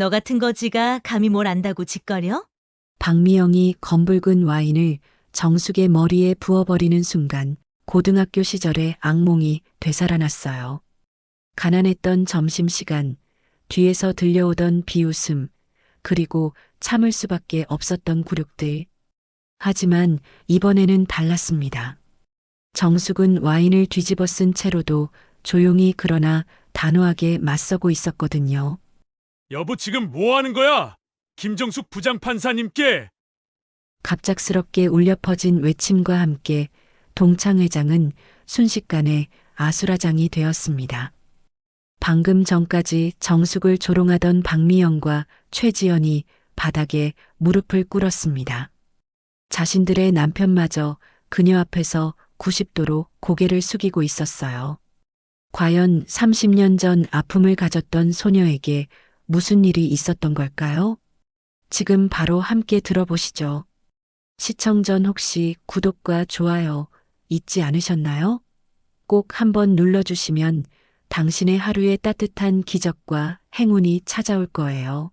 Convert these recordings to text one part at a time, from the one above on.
너 같은 거지가 감히 뭘 안다고 짓거려? 박미영이 검붉은 와인을 정숙의 머리에 부어버리는 순간 고등학교 시절의 악몽이 되살아났어요. 가난했던 점심시간, 뒤에서 들려오던 비웃음, 그리고 참을 수밖에 없었던 굴욕들. 하지만 이번에는 달랐습니다. 정숙은 와인을 뒤집어 쓴 채로도 조용히 그러나 단호하게 맞서고 있었거든요. 여보 지금 뭐 하는 거야? 김정숙 부장판사님께 갑작스럽게 울려 퍼진 외침과 함께 동창회장은 순식간에 아수라장이 되었습니다. 방금 전까지 정숙을 조롱하던 박미영과 최지연이 바닥에 무릎을 꿇었습니다. 자신들의 남편마저 그녀 앞에서 90도로 고개를 숙이고 있었어요. 과연 30년 전 아픔을 가졌던 소녀에게 무슨 일이 있었던 걸까요? 지금 바로 함께 들어보시죠. 시청 전 혹시 구독과 좋아요 잊지 않으셨나요? 꼭 한번 눌러주시면 당신의 하루에 따뜻한 기적과 행운이 찾아올 거예요.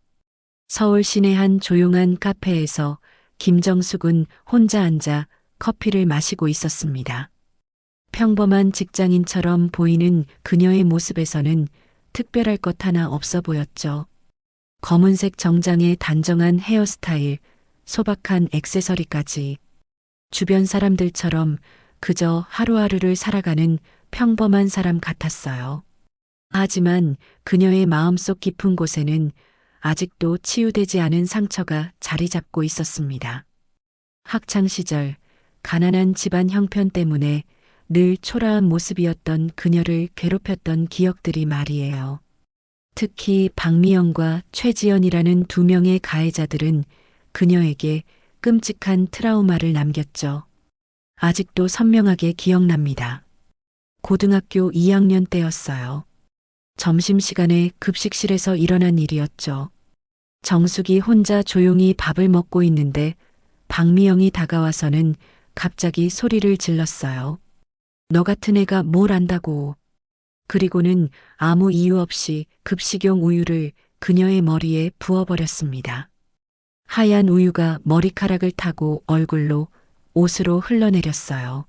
서울 시내 한 조용한 카페에서 김정숙은 혼자 앉아 커피를 마시고 있었습니다. 평범한 직장인처럼 보이는 그녀의 모습에서는 특별할 것 하나 없어 보였죠. 검은색 정장에 단정한 헤어스타일, 소박한 액세서리까지 주변 사람들처럼 그저 하루하루를 살아가는 평범한 사람 같았어요. 하지만 그녀의 마음속 깊은 곳에는 아직도 치유되지 않은 상처가 자리 잡고 있었습니다. 학창 시절 가난한 집안 형편 때문에 늘 초라한 모습이었던 그녀를 괴롭혔던 기억들이 말이에요. 특히 박미영과 최지연이라는 두 명의 가해자들은 그녀에게 끔찍한 트라우마를 남겼죠. 아직도 선명하게 기억납니다. 고등학교 2학년 때였어요. 점심시간에 급식실에서 일어난 일이었죠. 정숙이 혼자 조용히 밥을 먹고 있는데 박미영이 다가와서는 갑자기 소리를 질렀어요. 너 같은 애가 뭘 안다고. 그리고는 아무 이유 없이 급식용 우유를 그녀의 머리에 부어버렸습니다. 하얀 우유가 머리카락을 타고 얼굴로 옷으로 흘러내렸어요.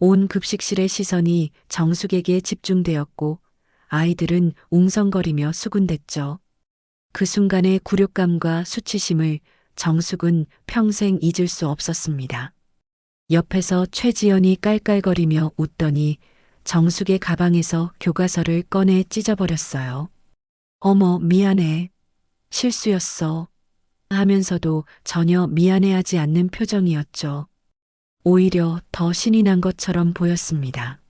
온 급식실의 시선이 정숙에게 집중되었고 아이들은 웅성거리며 수군댔죠. 그 순간의 굴욕감과 수치심을 정숙은 평생 잊을 수 없었습니다. 옆에서 최지연이 깔깔거리며 웃더니 정숙의 가방에서 교과서를 꺼내 찢어버렸어요. 어머, 미안해. 실수였어. 하면서도 전혀 미안해하지 않는 표정이었죠. 오히려 더 신이 난 것처럼 보였습니다.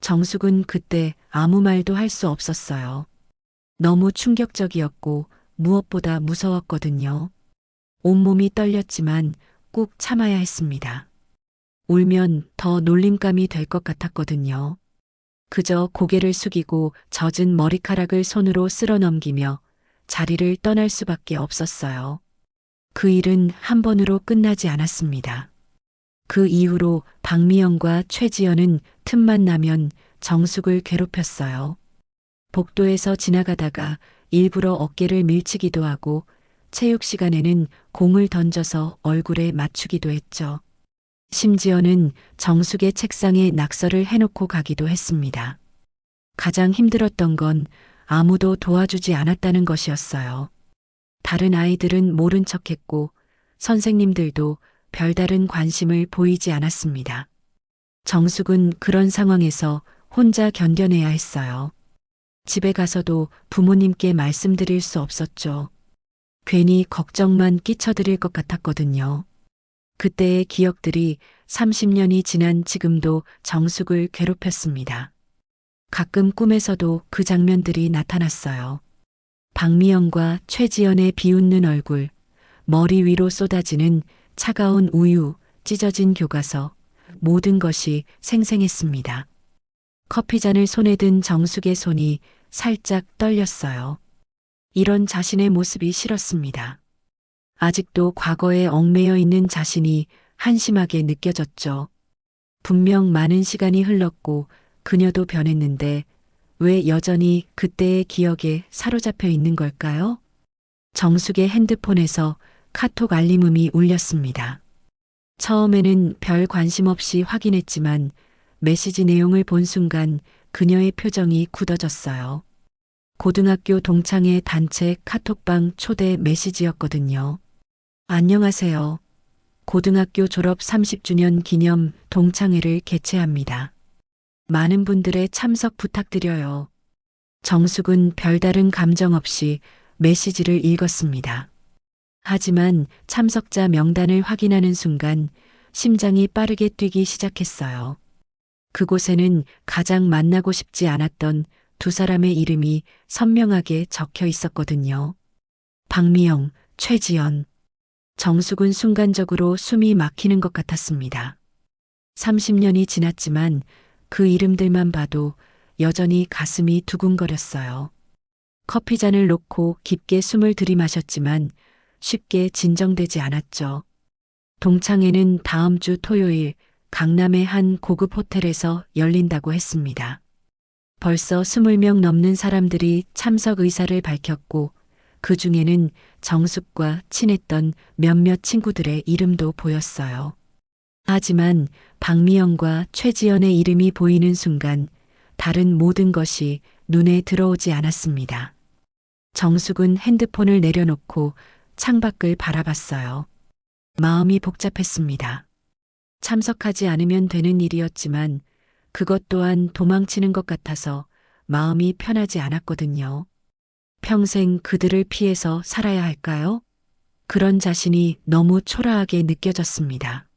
정숙은 그때 아무 말도 할 수 없었어요. 너무 충격적이었고 무엇보다 무서웠거든요. 온몸이 떨렸지만 꾹 참아야 했습니다. 울면 더 놀림감이 될 것 같았거든요. 그저 고개를 숙이고 젖은 머리카락을 손으로 쓸어 넘기며 자리를 떠날 수밖에 없었어요. 그 일은 한 번으로 끝나지 않았습니다. 그 이후로 박미영과 최지연은 틈만 나면 정숙을 괴롭혔어요. 복도에서 지나가다가 일부러 어깨를 밀치기도 하고 체육 시간에는 공을 던져서 얼굴에 맞추기도 했죠. 심지어는 정숙의 책상에 낙서를 해놓고 가기도 했습니다. 가장 힘들었던 건 아무도 도와주지 않았다는 것이었어요. 다른 아이들은 모른 척 했고 선생님들도 별다른 관심을 보이지 않았습니다. 정숙은 그런 상황에서 혼자 견뎌내야 했어요. 집에 가서도 부모님께 말씀드릴 수 없었죠. 괜히 걱정만 끼쳐드릴 것 같았거든요. 그때의 기억들이 30년이 지난 지금도 정숙을 괴롭혔습니다. 가끔 꿈에서도 그 장면들이 나타났어요. 박미영과 최지연의 비웃는 얼굴, 머리 위로 쏟아지는 차가운 우유, 찢어진 교과서, 모든 것이 생생했습니다. 커피잔을 손에 든 정숙의 손이 살짝 떨렸어요. 이런 자신의 모습이 싫었습니다. 아직도 과거에 얽매여 있는 자신이 한심하게 느껴졌죠. 분명 많은 시간이 흘렀고 그녀도 변했는데 왜 여전히 그때의 기억에 사로잡혀 있는 걸까요? 정숙의 핸드폰에서 카톡 알림음이 울렸습니다. 처음에는 별 관심 없이 확인했지만 메시지 내용을 본 순간 그녀의 표정이 굳어졌어요. 고등학교 동창회 단체 카톡방 초대 메시지였거든요. 안녕하세요. 고등학교 졸업 30주년 기념 동창회를 개최합니다. 많은 분들의 참석 부탁드려요. 정숙은 별다른 감정 없이 메시지를 읽었습니다. 하지만 참석자 명단을 확인하는 순간 심장이 빠르게 뛰기 시작했어요. 그곳에는 가장 만나고 싶지 않았던 두 사람의 이름이 선명하게 적혀 있었거든요. 박미영, 최지연. 정숙은 순간적으로 숨이 막히는 것 같았습니다. 30년이 지났지만 그 이름들만 봐도 여전히 가슴이 두근거렸어요. 커피잔을 놓고 깊게 숨을 들이마셨지만 쉽게 진정되지 않았죠. 동창회는 다음 주 토요일 강남의 한 고급 호텔에서 열린다고 했습니다. 벌써 20명 넘는 사람들이 참석 의사를 밝혔고 그 중에는 정숙과 친했던 몇몇 친구들의 이름도 보였어요. 하지만 박미영과 최지연의 이름이 보이는 순간 다른 모든 것이 눈에 들어오지 않았습니다. 정숙은 핸드폰을 내려놓고 창밖을 바라봤어요. 마음이 복잡했습니다. 참석하지 않으면 되는 일이었지만 그것 또한 도망치는 것 같아서 마음이 편하지 않았거든요. 평생 그들을 피해서 살아야 할까요? 그런 자신이 너무 초라하게 느껴졌습니다.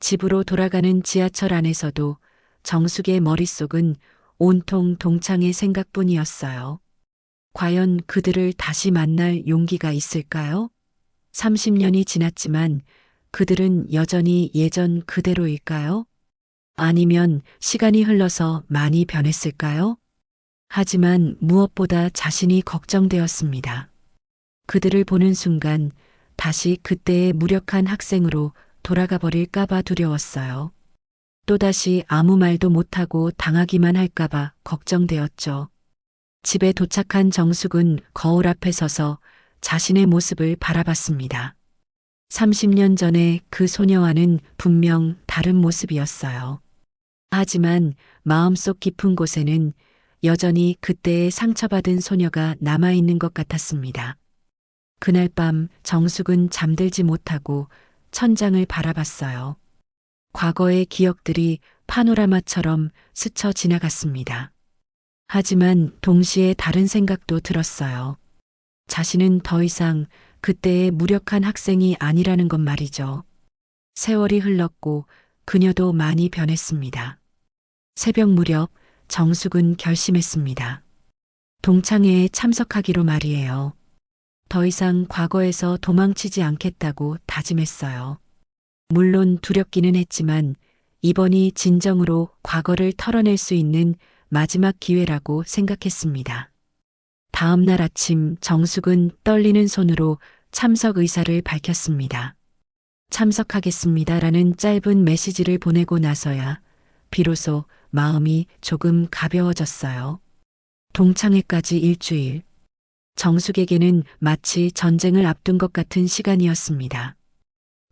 집으로 돌아가는 지하철 안에서도 정숙의 머릿속은 온통 동창의 생각뿐이었어요. 과연 그들을 다시 만날 용기가 있을까요? 30년이 지났지만 그들은 여전히 예전 그대로일까요? 아니면 시간이 흘러서 많이 변했을까요? 하지만 무엇보다 자신이 걱정되었습니다. 그들을 보는 순간 다시 그때의 무력한 학생으로 돌아가 버릴까봐 두려웠어요. 또다시 아무 말도 못하고 당하기만 할까봐 걱정되었죠. 집에 도착한 정숙은 거울 앞에 서서 자신의 모습을 바라봤습니다. 30년 전에 그 소녀와는 분명 다른 모습이었어요. 하지만 마음속 깊은 곳에는 여전히 그때의 상처받은 소녀가 남아있는 것 같았습니다. 그날 밤 정숙은 잠들지 못하고 천장을 바라봤어요. 과거의 기억들이 파노라마처럼 스쳐 지나갔습니다. 하지만 동시에 다른 생각도 들었어요. 자신은 더 이상 그때의 무력한 학생이 아니라는 것 말이죠. 세월이 흘렀고 그녀도 많이 변했습니다. 새벽 무렵 정숙은 결심했습니다. 동창회에 참석하기로 말이에요. 더 이상 과거에서 도망치지 않겠다고 다짐했어요. 물론 두렵기는 했지만 이번이 진정으로 과거를 털어낼 수 있는 마지막 기회라고 생각했습니다. 다음 날 아침 정숙은 떨리는 손으로 참석 의사를 밝혔습니다. 참석하겠습니다라는 짧은 메시지를 보내고 나서야 비로소 마음이 조금 가벼워졌어요. 동창회까지 일주일. 정숙에게는 마치 전쟁을 앞둔 것 같은 시간이었습니다.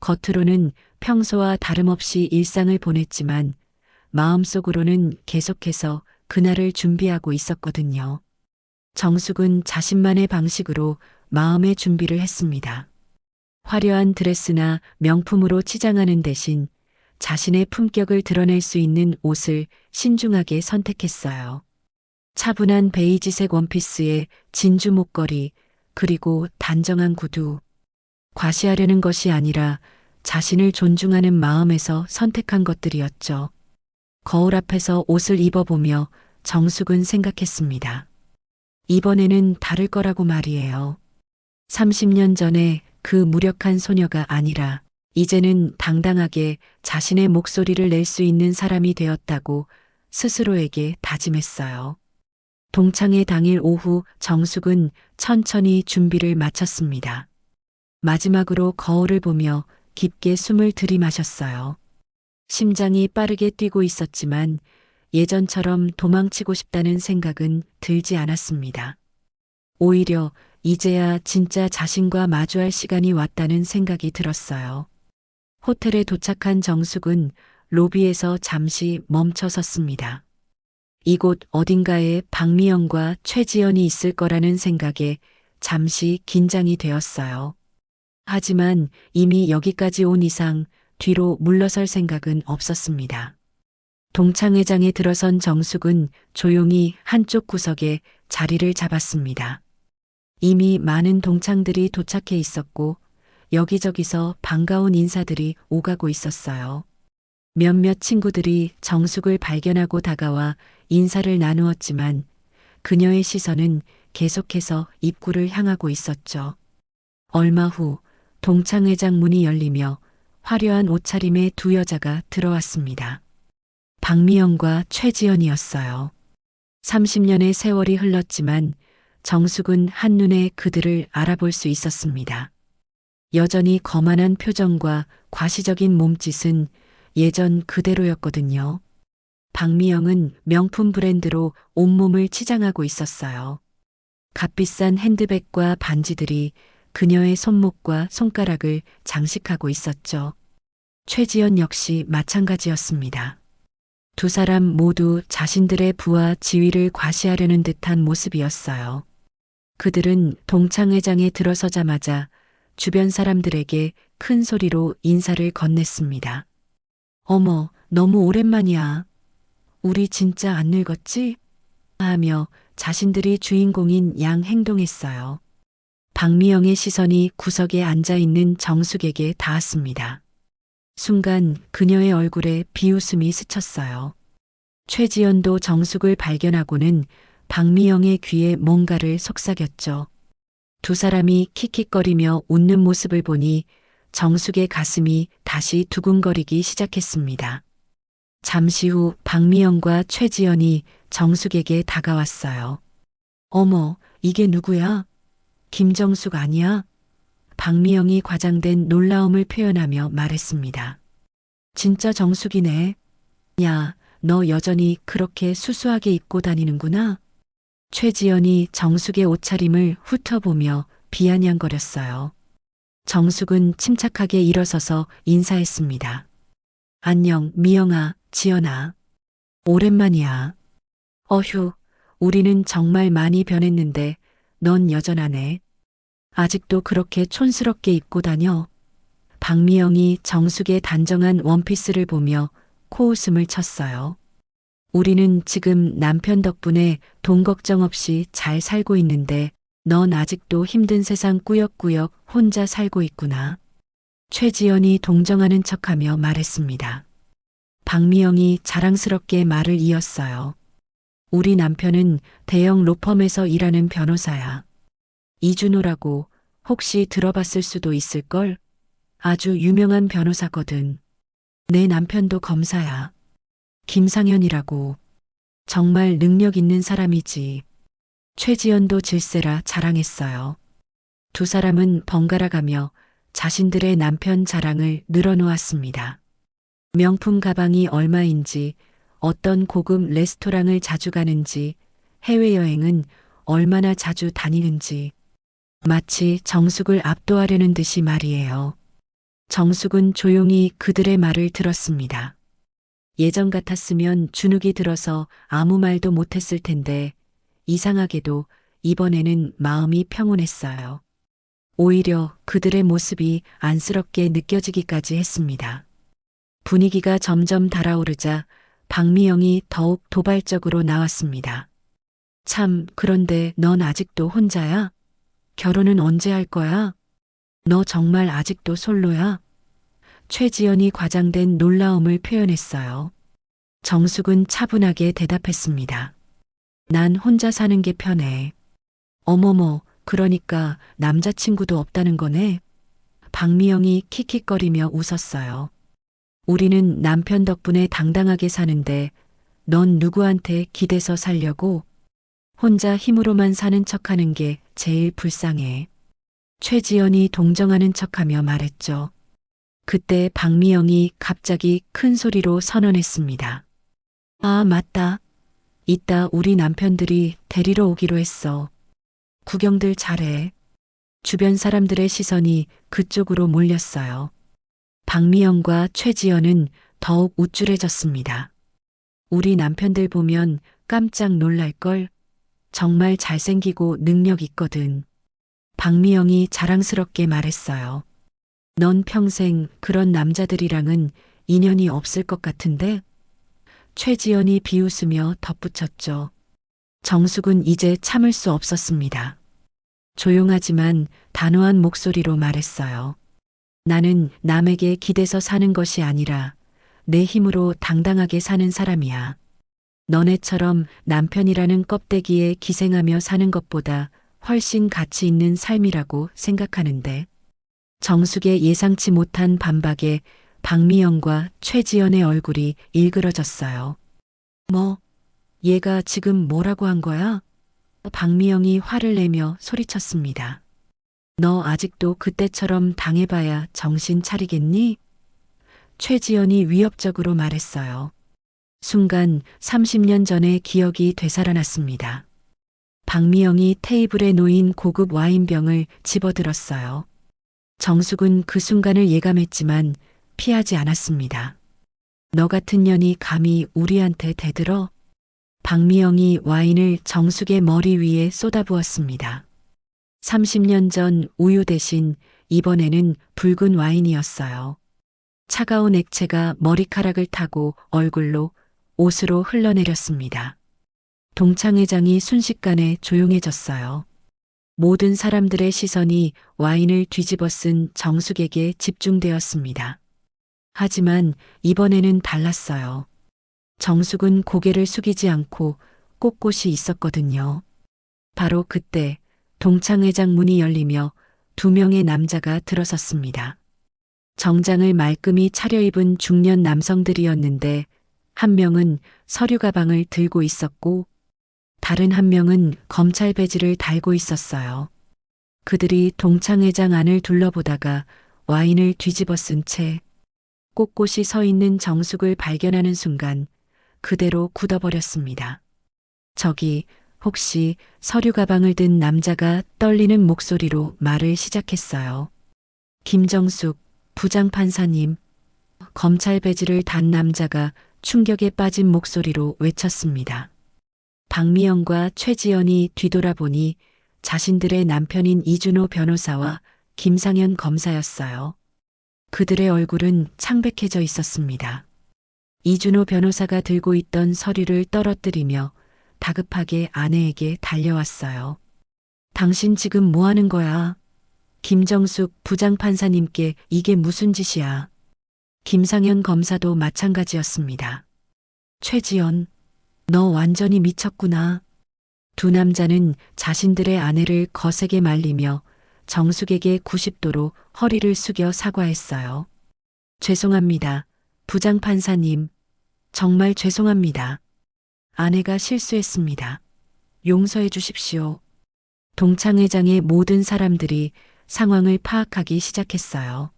겉으로는 평소와 다름없이 일상을 보냈지만 마음속으로는 계속해서 그날을 준비하고 있었거든요. 정숙은 자신만의 방식으로 마음의 준비를 했습니다. 화려한 드레스나 명품으로 치장하는 대신 자신의 품격을 드러낼 수 있는 옷을 신중하게 선택했어요. 차분한 베이지색 원피스에 진주 목걸이, 그리고 단정한 구두. 과시하려는 것이 아니라 자신을 존중하는 마음에서 선택한 것들이었죠. 거울 앞에서 옷을 입어보며 정숙은 생각했습니다. 이번에는 다를 거라고 말이에요. 30년 전에 그 무력한 소녀가 아니라 이제는 당당하게 자신의 목소리를 낼 수 있는 사람이 되었다고 스스로에게 다짐했어요. 동창회 당일 오후 정숙은 천천히 준비를 마쳤습니다. 마지막으로 거울을 보며 깊게 숨을 들이마셨어요. 심장이 빠르게 뛰고 있었지만 예전처럼 도망치고 싶다는 생각은 들지 않았습니다. 오히려 이제야 진짜 자신과 마주할 시간이 왔다는 생각이 들었어요. 호텔에 도착한 정숙은 로비에서 잠시 멈춰 섰습니다. 이곳 어딘가에 박미영과 최지연이 있을 거라는 생각에 잠시 긴장이 되었어요. 하지만 이미 여기까지 온 이상 뒤로 물러설 생각은 없었습니다. 동창회장에 들어선 정숙은 조용히 한쪽 구석에 자리를 잡았습니다. 이미 많은 동창들이 도착해 있었고 여기저기서 반가운 인사들이 오가고 있었어요. 몇몇 친구들이 정숙을 발견하고 다가와 인사를 나누었지만 그녀의 시선은 계속해서 입구를 향하고 있었죠. 얼마 후 동창회장 문이 열리며 화려한 옷차림의 두 여자가 들어왔습니다. 박미영과 최지연이었어요. 30년의 세월이 흘렀지만 정숙은 한눈에 그들을 알아볼 수 있었습니다. 여전히 거만한 표정과 과시적인 몸짓은 예전 그대로였거든요. 박미영은 명품 브랜드로 온몸을 치장하고 있었어요. 값비싼 핸드백과 반지들이 그녀의 손목과 손가락을 장식하고 있었죠. 최지연 역시 마찬가지였습니다. 두 사람 모두 자신들의 부와 지위를 과시하려는 듯한 모습이었어요. 그들은 동창회장에 들어서자마자 주변 사람들에게 큰 소리로 인사를 건넸습니다. 어머, 너무 오랜만이야. 우리 진짜 안 늙었지? 하며 자신들이 주인공인 양 행동했어요. 박미영의 시선이 구석에 앉아 있는 정숙에게 닿았습니다. 순간 그녀의 얼굴에 비웃음이 스쳤어요. 최지연도 정숙을 발견하고는 박미영의 귀에 뭔가를 속삭였죠. 두 사람이 킥킥거리며 웃는 모습을 보니 정숙의 가슴이 다시 두근거리기 시작했습니다. 잠시 후 박미영과 최지연이 정숙에게 다가왔어요. 어머, 이게 누구야? 김정숙 아니야? 박미영이 과장된 놀라움을 표현하며 말했습니다. 진짜 정숙이네. 야, 너 여전히 그렇게 수수하게 입고 다니는구나. 최지연이 정숙의 옷차림을 훑어보며 비아냥거렸어요. 정숙은 침착하게 일어서서 인사했습니다. 안녕, 미영아, 지연아. 오랜만이야. 어휴, 우리는 정말 많이 변했는데 넌 여전하네. 아직도 그렇게 촌스럽게 입고 다녀. 박미영이 정숙의 단정한 원피스를 보며 코웃음을 쳤어요. 우리는 지금 남편 덕분에 돈 걱정 없이 잘 살고 있는데 넌 아직도 힘든 세상 꾸역꾸역 혼자 살고 있구나. 최지연이 동정하는 척하며 말했습니다. 박미영이 자랑스럽게 말을 이었어요. 우리 남편은 대형 로펌에서 일하는 변호사야. 이준호라고 혹시 들어봤을 수도 있을걸? 아주 유명한 변호사거든. 내 남편도 검사야. 김상현이라고. 정말 능력 있는 사람이지. 최지연도 질세라 자랑했어요. 두 사람은 번갈아 가며 자신들의 남편 자랑을 늘어놓았습니다. 명품 가방이 얼마인지, 어떤 고급 레스토랑을 자주 가는지, 해외여행은 얼마나 자주 다니는지, 마치 정숙을 압도하려는 듯이 말이에요. 정숙은 조용히 그들의 말을 들었습니다. 예전 같았으면 주눅이 들어서 아무 말도 못했을 텐데 이상하게도 이번에는 마음이 평온했어요. 오히려 그들의 모습이 안쓰럽게 느껴지기까지 했습니다. 분위기가 점점 달아오르자 박미영이 더욱 도발적으로 나왔습니다. 참, 그런데 넌 아직도 혼자야? 결혼은 언제 할 거야? 너 정말 아직도 솔로야? 최지연이 과장된 놀라움을 표현했어요. 정숙은 차분하게 대답했습니다. 난 혼자 사는 게 편해. 어머머, 그러니까 남자친구도 없다는 거네? 박미영이 킥킥거리며 웃었어요. 우리는 남편 덕분에 당당하게 사는데 넌 누구한테 기대서 살려고? 혼자 힘으로만 사는 척 하는 게 제일 불쌍해. 최지연이 동정하는 척하며 말했죠. 그때 박미영이 갑자기 큰 소리로 선언했습니다. 아, 맞다. 이따 우리 남편들이 데리러 오기로 했어. 구경들 잘해. 주변 사람들의 시선이 그쪽으로 몰렸어요. 박미영과 최지연은 더욱 우쭐해졌습니다. 우리 남편들 보면 깜짝 놀랄걸. 정말 잘생기고 능력 있거든. 박미영이 자랑스럽게 말했어요. 넌 평생 그런 남자들이랑은 인연이 없을 것 같은데? 최지연이 비웃으며 덧붙였죠. 정숙은 이제 참을 수 없었습니다. 조용하지만 단호한 목소리로 말했어요. 나는 남에게 기대서 사는 것이 아니라 내 힘으로 당당하게 사는 사람이야. 너네처럼 남편이라는 껍데기에 기생하며 사는 것보다 훨씬 가치 있는 삶이라고 생각하는데. 정숙의 예상치 못한 반박에 박미영과 최지연의 얼굴이 일그러졌어요. 뭐, 얘가 지금 뭐라고 한 거야? 박미영이 화를 내며 소리쳤습니다. 너 아직도 그때처럼 당해봐야 정신 차리겠니? 최지연이 위협적으로 말했어요. 순간 30년 전의 기억이 되살아났습니다. 박미영이 테이블에 놓인 고급 와인병을 집어들었어요. 정숙은 그 순간을 예감했지만 피하지 않았습니다. 너 같은 년이 감히 우리한테 대들어? 박미영이 와인을 정숙의 머리 위에 쏟아부었습니다. 30년 전 우유 대신 이번에는 붉은 와인이었어요. 차가운 액체가 머리카락을 타고 얼굴로 옷으로 흘러내렸습니다. 동창회장이 순식간에 조용해졌어요. 모든 사람들의 시선이 와인을 뒤집어 쓴 정숙에게 집중되었습니다. 하지만 이번에는 달랐어요. 정숙은 고개를 숙이지 않고 꼿꼿이 있었거든요. 바로 그때 동창회장 문이 열리며 두 명의 남자가 들어섰습니다. 정장을 말끔히 차려입은 중년 남성들이었는데 한 명은 서류 가방을 들고 있었고 다른 한 명은 검찰 배지를 달고 있었어요. 그들이 동창회장 안을 둘러보다가 와인을 뒤집어 쓴 채 꼿꼿이 서 있는 정숙을 발견하는 순간 그대로 굳어버렸습니다. 저기 혹시 서류 가방을 든 남자가 떨리는 목소리로 말을 시작했어요. 김정숙 부장판사님 검찰 배지를 단 남자가 충격에 빠진 목소리로 외쳤습니다. 박미영과 최지연이 뒤돌아보니 자신들의 남편인 이준호 변호사와 김상현 검사였어요. 그들의 얼굴은 창백해져 있었습니다. 이준호 변호사가 들고 있던 서류를 떨어뜨리며 다급하게 아내에게 달려왔어요. 당신 지금 뭐 하는 거야? 김정숙 부장판사님께 이게 무슨 짓이야? 김상현 검사도 마찬가지였습니다. 최지연, 너 완전히 미쳤구나. 두 남자는 자신들의 아내를 거세게 말리며 정숙에게 90도로 허리를 숙여 사과했어요. 죄송합니다. 부장판사님. 정말 죄송합니다. 아내가 실수했습니다. 용서해 주십시오. 동창회장의 모든 사람들이 상황을 파악하기 시작했어요.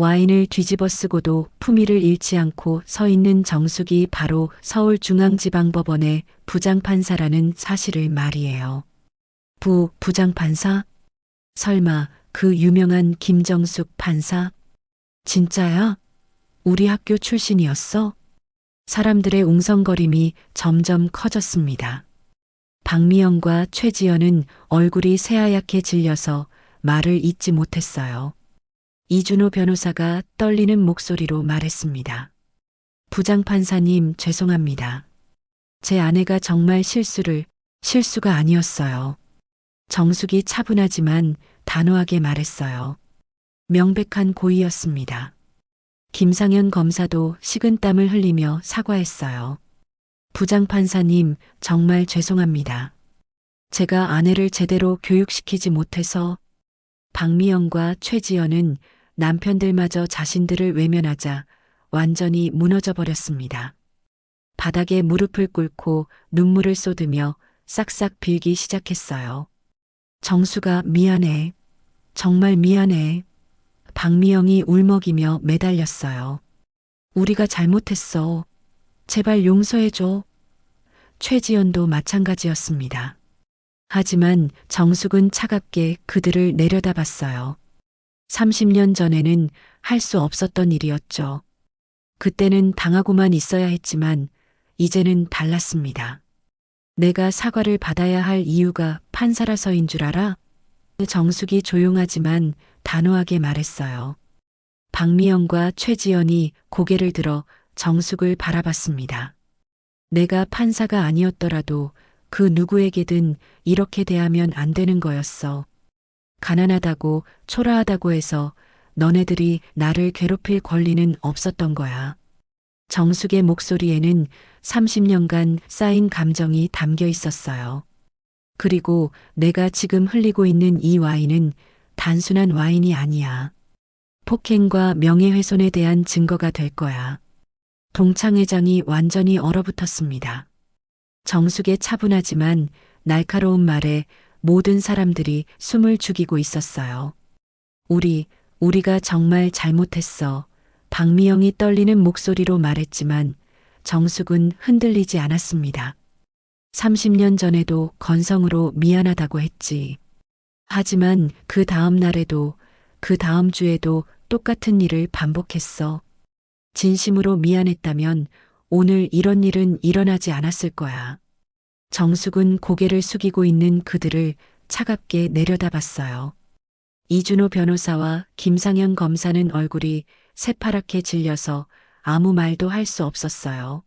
와인을 뒤집어 쓰고도 품위를 잃지 않고 서 있는 정숙이 바로 서울중앙지방법원의 부장판사라는 사실을 말이에요. 부, 부장판사? 설마 그 유명한 김정숙 판사? 진짜야? 우리 학교 출신이었어? 사람들의 웅성거림이 점점 커졌습니다. 박미영과 최지연은 얼굴이 새하얗게 질려서 말을 잇지 못했어요. 이준호 변호사가 떨리는 목소리로 말했습니다. 부장판사님 죄송합니다. 제 아내가 정말 실수를, 실수가 아니었어요. 정숙이 차분하지만 단호하게 말했어요. 명백한 고의였습니다. 김상현 검사도 식은땀을 흘리며 사과했어요. 부장판사님 정말 죄송합니다. 제가 아내를 제대로 교육시키지 못해서 박미영과 최지연은 남편들마저 자신들을 외면하자 완전히 무너져 버렸습니다. 바닥에 무릎을 꿇고 눈물을 쏟으며 싹싹 빌기 시작했어요. 정수가 미안해. 정말 미안해. 박미영이 울먹이며 매달렸어요. 우리가 잘못했어. 제발 용서해줘. 최지연도 마찬가지였습니다. 하지만 정숙은 차갑게 그들을 내려다봤어요. 30년 전에는 할 수 없었던 일이었죠. 그때는 당하고만 있어야 했지만 이제는 달랐습니다. 내가 사과를 받아야 할 이유가 판사라서인 줄 알아? 정숙이 조용하지만 단호하게 말했어요. 박미영과 최지연이 고개를 들어 정숙을 바라봤습니다. 내가 판사가 아니었더라도 그 누구에게든 이렇게 대하면 안 되는 거였어. 가난하다고 초라하다고 해서 너네들이 나를 괴롭힐 권리는 없었던 거야. 정숙의 목소리에는 30년간 쌓인 감정이 담겨 있었어요. 그리고 내가 지금 흘리고 있는 이 와인은 단순한 와인이 아니야. 폭행과 명예훼손에 대한 증거가 될 거야. 동창회장이 완전히 얼어붙었습니다. 정숙의 차분하지만 날카로운 말에 모든 사람들이 숨을 죽이고 있었어요. 우리, 우리가 정말 잘못했어. 박미영이 떨리는 목소리로 말했지만 정숙은 흔들리지 않았습니다. 30년 전에도 건성으로 미안하다고 했지. 하지만 그 다음 날에도 그 다음 주에도 똑같은 일을 반복했어. 진심으로 미안했다면 오늘 이런 일은 일어나지 않았을 거야. 정숙은 고개를 숙이고 있는 그들을 차갑게 내려다봤어요. 이준호 변호사와 김상현 검사는 얼굴이 새파랗게 질려서 아무 말도 할 수 없었어요.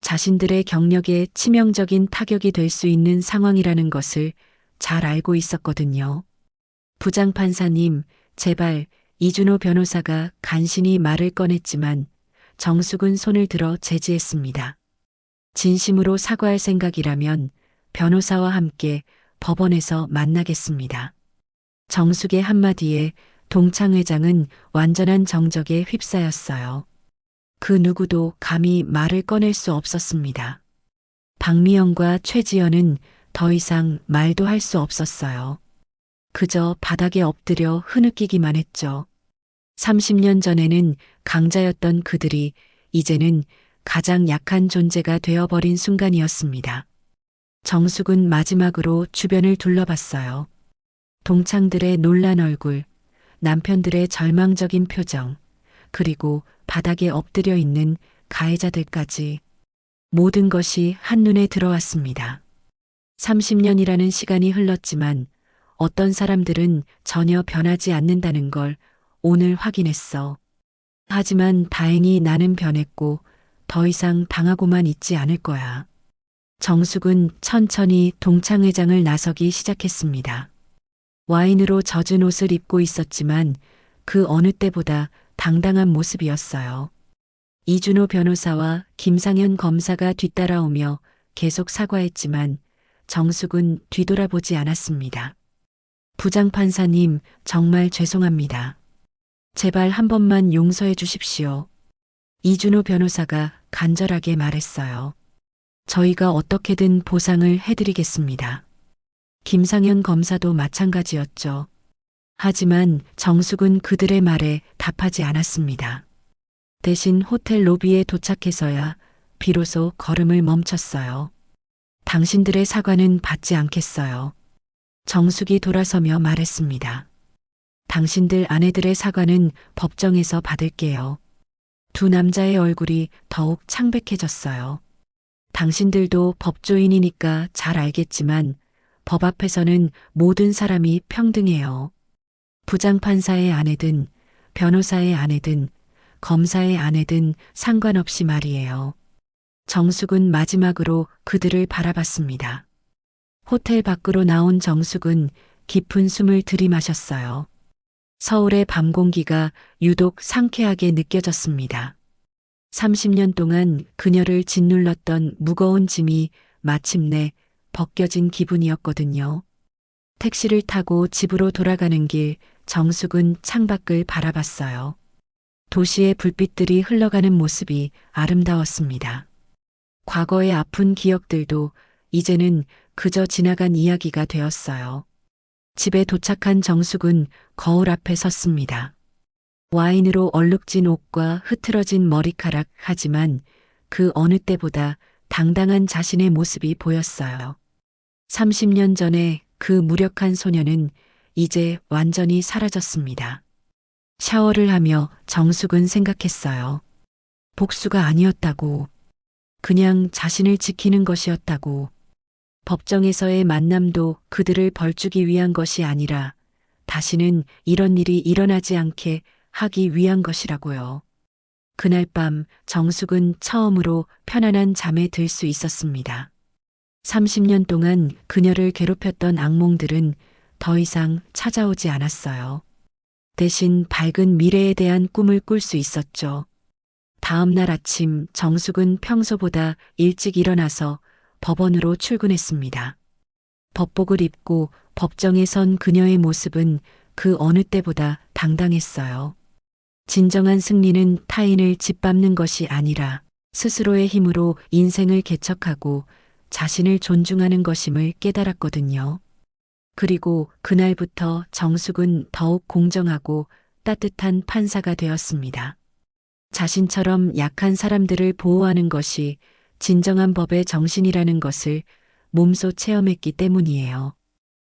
자신들의 경력에 치명적인 타격이 될 수 있는 상황이라는 것을 잘 알고 있었거든요. 부장판사님, 제발 이준호 변호사가 간신히 말을 꺼냈지만 정숙은 손을 들어 제지했습니다. 진심으로 사과할 생각이라면 변호사와 함께 법원에서 만나겠습니다. 정숙의 한마디에 동창 회장은 완전한 정적에 휩싸였어요. 그 누구도 감히 말을 꺼낼 수 없었습니다. 박미영과 최지연은 더 이상 말도 할 수 없었어요. 그저 바닥에 엎드려 흐느끼기만 했죠. 30년 전에는 강자였던 그들이 이제는 가장 약한 존재가 되어버린 순간이었습니다. 정숙은 마지막으로 주변을 둘러봤어요. 동창들의 놀란 얼굴, 남편들의 절망적인 표정, 그리고 바닥에 엎드려 있는 가해자들까지 모든 것이 한눈에 들어왔습니다. 30년이라는 시간이 흘렀지만 어떤 사람들은 전혀 변하지 않는다는 걸 오늘 확인했어. 하지만 다행히 나는 변했고 더 이상 당하고만 있지 않을 거야. 정숙은 천천히 동창회장을 나서기 시작했습니다. 와인으로 젖은 옷을 입고 있었지만 그 어느 때보다 당당한 모습이었어요. 이준호 변호사와 김상현 검사가 뒤따라오며 계속 사과했지만 정숙은 뒤돌아보지 않았습니다. 부장판사님, 정말 죄송합니다. 제발 한 번만 용서해 주십시오. 이준호 변호사가 간절하게 말했어요. 저희가 어떻게든 보상을 해드리겠습니다. 김상현 검사도 마찬가지였죠. 하지만 정숙은 그들의 말에 답하지 않았습니다. 대신 호텔 로비에 도착해서야 비로소 걸음을 멈췄어요. 당신들의 사과는 받지 않겠어요. 정숙이 돌아서며 말했습니다. 당신들 아내들의 사과는 법정에서 받을게요. 두 남자의 얼굴이 더욱 창백해졌어요. 당신들도 법조인이니까 잘 알겠지만 법 앞에서는 모든 사람이 평등해요. 부장판사의 아내든 변호사의 아내든 검사의 아내든 상관없이 말이에요. 정숙은 마지막으로 그들을 바라봤습니다. 호텔 밖으로 나온 정숙은 깊은 숨을 들이마셨어요. 서울의 밤 공기가 유독 상쾌하게 느껴졌습니다. 30년 동안 그녀를 짓눌렀던 무거운 짐이 마침내 벗겨진 기분이었거든요. 택시를 타고 집으로 돌아가는 길 정숙은 창밖을 바라봤어요. 도시의 불빛들이 흘러가는 모습이 아름다웠습니다. 과거의 아픈 기억들도 이제는 그저 지나간 이야기가 되었어요. 집에 도착한 정숙은 거울 앞에 섰습니다. 와인으로 얼룩진 옷과 흐트러진 머리카락 하지만 그 어느 때보다 당당한 자신의 모습이 보였어요. 30년 전에 그 무력한 소녀는 이제 완전히 사라졌습니다. 샤워를 하며 정숙은 생각했어요. 복수가 아니었다고. 그냥 자신을 지키는 것이었다고. 법정에서의 만남도 그들을 벌주기 위한 것이 아니라 다시는 이런 일이 일어나지 않게 하기 위한 것이라고요. 그날 밤 정숙은 처음으로 편안한 잠에 들 수 있었습니다. 30년 동안 그녀를 괴롭혔던 악몽들은 더 이상 찾아오지 않았어요. 대신 밝은 미래에 대한 꿈을 꿀 수 있었죠. 다음 날 아침 정숙은 평소보다 일찍 일어나서 법원으로 출근했습니다. 법복을 입고 법정에 선 그녀의 모습은 그 어느 때보다 당당했어요. 진정한 승리는 타인을 짓밟는 것이 아니라 스스로의 힘으로 인생을 개척하고 자신을 존중하는 것임을 깨달았거든요. 그리고 그날부터 정숙은 더욱 공정하고 따뜻한 판사가 되었습니다. 자신처럼 약한 사람들을 보호하는 것이 진정한 법의 정신이라는 것을 몸소 체험했기 때문이에요.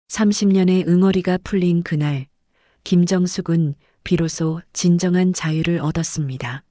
30년의 응어리가 풀린 그날, 김정숙은 비로소 진정한 자유를 얻었습니다.